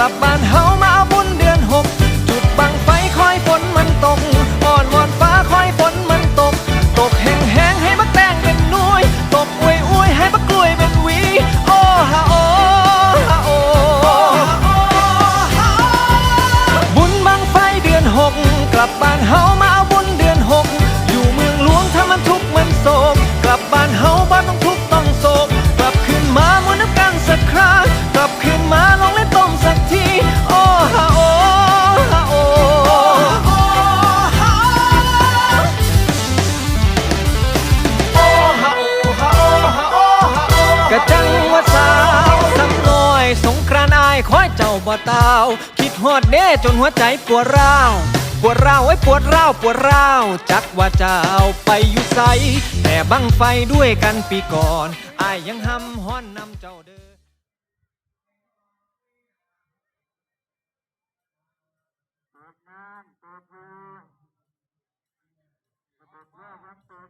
ลับบ้านเฮามาบุญเดือนหกจุดบังไฟคอยฝนมันตกอ่อนวอนฟ้าคอยฝนมันตก ตกแห้งแห้งให้บักแตงเป็นนุ้ยตกอวยอวยให้บักกล้วยเป็นวีโอ้ฮาโอฮาโอบุญบังไฟเดือนหกกลับบ้านเฮามา คอยเจ้าบ่ตาว คิดฮอดเด้จนหัวใจปวดร้าว ปวดร้าวไว้ปวดร้าวปวดร้าว จักว่าเจ้าไปอยู่ไสแต่บังไฟด้วยกันปีก่อนอายยังหำฮ้อนนำเจ้าเด้อเปิดน้ำเปิดเพลงเปิดเพื่อครับเปิด